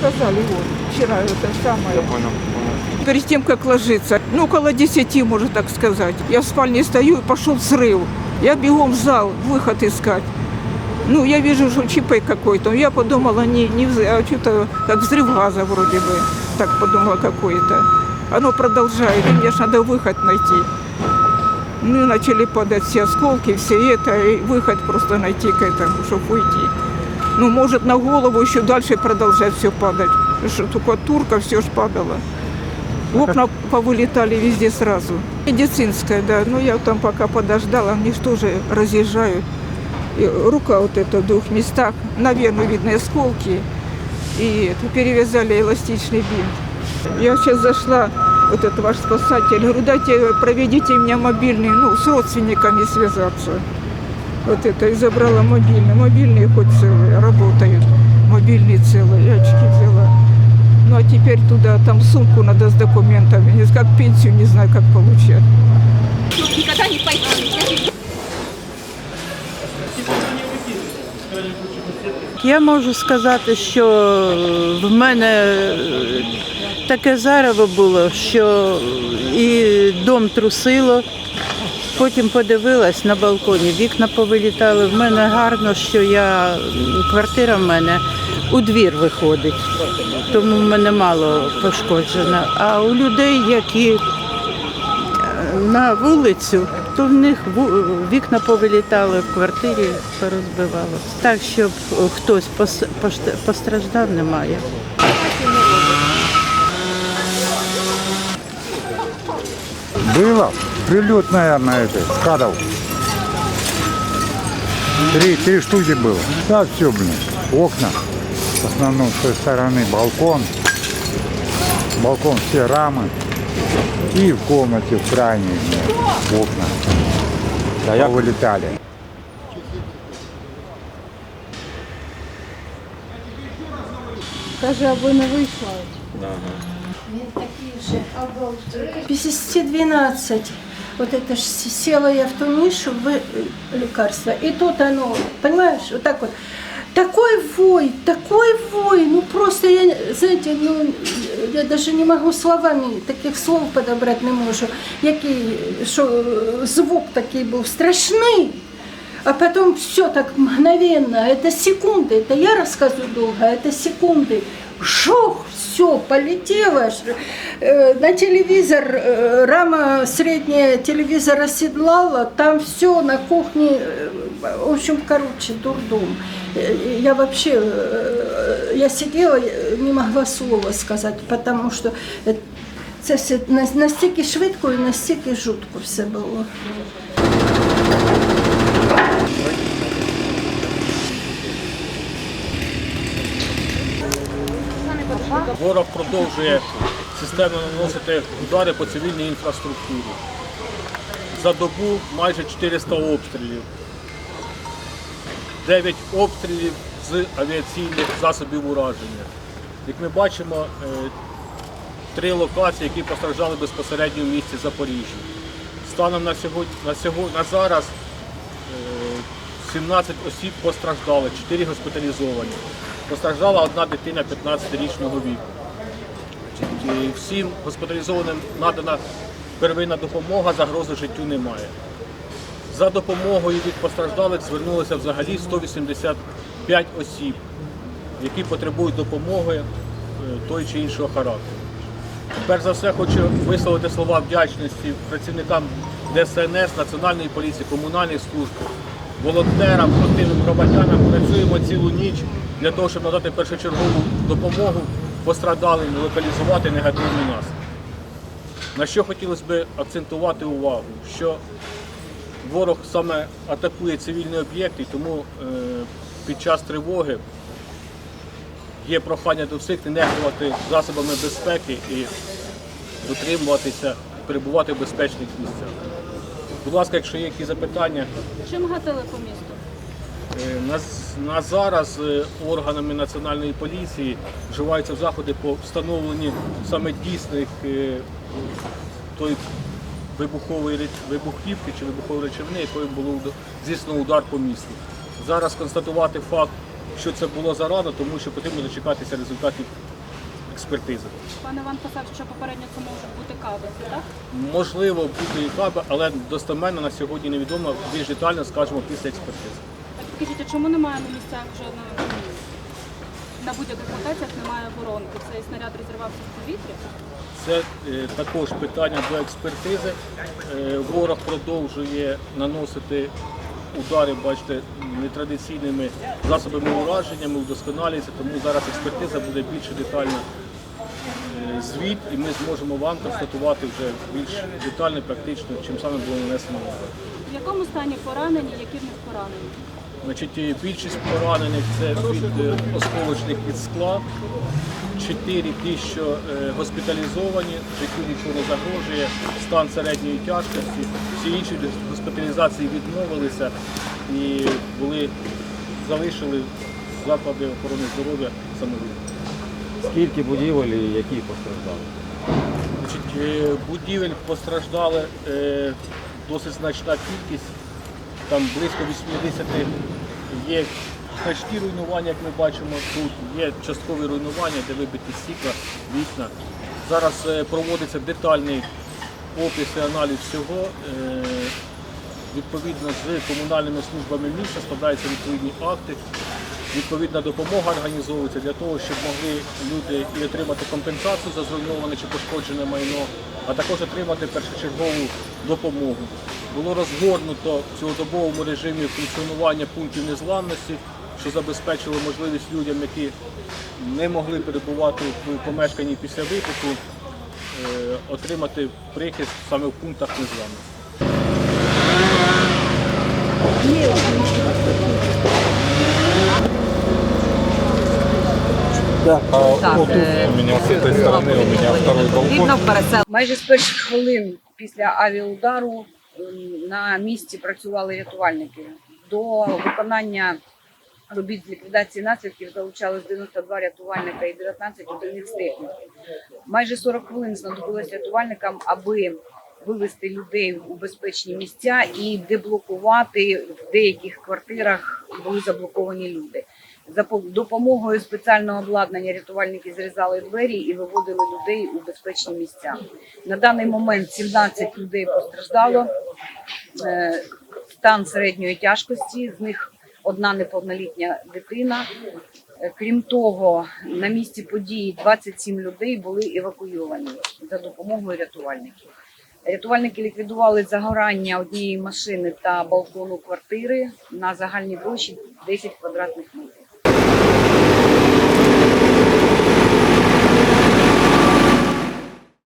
сказали, вот, вчера это самое. Я понял. понял. Перед тем, как ложиться, ну, около 10, можно так сказать. Я в спальне стою, и пошел взрыв. Я бегом в зал, выход искать. Ну, я вижу, что ЧП какой-то. Я подумала, не, не взрыв, а что-то как взрыв газа вроде бы. Так подумала, какой-то. Оно продолжает, и мне ж надо выход найти. Ну, начали падать все осколки, все это, и выход просто найти к этому, чтобы уйти. Ну, может, на голову еще дальше продолжать все падать. Что только турка все ж падало. Окна повылетали везде сразу. Медицинская, да. Ну, я там пока подождала, они же тоже разъезжают. И рука вот эта в двух местах, наверное, видны осколки. И это, перевязали эластичный бинт. Я сейчас зашла, вот этот ваш спасатель, говорю, дайте, проведите меня мобильный, ну, с родственниками связаться. Вот это, и забрала мобильный. Мобильные хоть целые, работают. Мобильные целые, я очки взяла. Ну, а теперь туда, там сумку надо с документами. Не знаю, Как пенсию, не знаю, как получать. никогда не пойму. Я можу сказати, що в мене е, таке зарево було, що і дом трусило. Потім подивилась на балконі, вікна повилітали. В мене гарно, що я квартира в мене у двір виходить, тому в мене мало пошкоджено. А у людей, які на вулицю, то в них вікна повилітали в квартирі, порозбивало. Так, щоб хтось постраждав, немає. Было. Прилет, наверное, это, скадов. Три, три штуки было. Да, все, блин. Окна. В основном с той стороны балкон. Балкон все рамы. И в комнате в крайней блин, окна. А як Повылетали. Каже, аби не вийшла. Він такий вже або 50-12. Вот это ж села я в ту нишу в э, лекарство. И тут оно, понимаешь, вот так вот. Такой вой, такой вой, ну просто я, знаете, ну, я даже не могу словами, таких слов подобрать не можу. Який, що звук такий був страшний А потом все так мгновенно, это секунды, это я рассказываю долго, а это секунды. Шух, все, полетело. ж. Э, На телевизор, э, рама средняя телевизор оседлала, там все на кухне, э, в общем, короче, дурдом. Э, Я вообще, э, я сидела, э, не могла слова сказать, потому что э, це все на- настільки швидко і настільки жутко все було. Ворог продовжує системно наносити удари по цивільній інфраструктурі. За добу майже 400 обстрілів. 9 обстрілів з авіаційних засобів ураження. Як ми бачимо, е, три локації, які постраждали безпосередньо в місті Запоріжжя. Станом на сьогодні, на сьогодні, на зараз 17 осіб постраждали, 4 госпіталізовані. Постраждала одна дитина 15-річного віку. Всім госпіталізованим надана первинна допомога, загрози життю немає. За допомогою від постраждалих звернулося взагалі 185 осіб, які потребують допомоги е, той чи іншого характеру. Перш за все хочу висловити слова вдячності працівникам ДСНС, Національної поліції, комунальних служб, волонтерам, активним громадянам. Працюємо цілу ніч для того, щоб надати першочергову допомогу пострадалим, локалізувати негативні наслідки. На що хотілося б акцентувати увагу, що ворог саме атакує цивільні об'єкти, тому е, під час тривоги є прохання до всіх не нехтувати засобами безпеки і дотримуватися, перебувати в безпечних місцях. Будь ласка, якщо є якісь запитання, Чим гатили по місту? Е, На, на зараз е, органами національної поліції вживаються заходи по встановленню саме дійсних е, той вибухової вибухівки чи вибухової речовини, якою було здійснено удар по місту. Зараз констатувати факт, що це було зарано, тому що потрібно дочекатися результатів експертизи. Пан Іван казав, що попередньо це можуть бути каби, так? Можливо, буде і каби, але достеменно на сьогодні невідомо. Більш детально скажемо після експертизи. Так скажіть, а чому немає на місцях жодної на будь-яких локаціях немає воронки? Цей снаряд розірвався в повітрі? Це е, також питання до експертизи. Е, ворог продовжує наносити удари, бачите, нетрадиційними засобами ураженнями, удосконалюється, тому зараз експертиза буде більш детальна е, звіт, і ми зможемо вам констатувати вже більш детально, практично, чим саме було нанесено. В якому стані поранені, які в них поранені? Значить, е, більшість поранених це від е, осколочних від скла. Чотири ті, що е, госпіталізовані, життю нічого не загрожує, стан середньої тяжкості. Всі інші госпіталізації відмовилися і були залишили заклади охорони здоров'я самовільно. Скільки будівель і які постраждали? Значить, будівель постраждали досить значна кількість, там близько 80 є значні руйнування, як ми бачимо тут, є часткові руйнування, де вибиті стікла, вікна. Зараз е, проводиться детальний опис і аналіз всього. Е, Відповідно з комунальними службами міста складаються відповідні акти. Відповідна допомога організовується для того, щоб могли люди і отримати компенсацію за зруйноване чи пошкоджене майно, а також отримати першочергову допомогу. Було розгорнуто в цілодобовому режимі функціонування пунктів незламності, що забезпечило можливість людям, які не могли перебувати в помешканні після випадку, е, отримати прихист саме в пунктах незламності. Майже з перших хвилин після авіаудару на місці працювали рятувальники. До виконання робіт з ліквідації наслідків залучалось 92 рятувальника і 19 одиниць техніки. Майже 40 хвилин знадобилось рятувальникам, аби вивести людей у безпечні місця і деблокувати в деяких квартирах були заблоковані люди. За по- допомогою спеціального обладнання рятувальники зрізали двері і виводили людей у безпечні місця. На даний момент 17 людей постраждало. Е, Стан середньої тяжкості, з них одна неповнолітня дитина. Е, Крім того, на місці події 27 людей були евакуйовані за допомогою рятувальників. Рятувальники ліквідували загорання однієї машини та балкону квартири на загальній площі 10 квадратних метрів.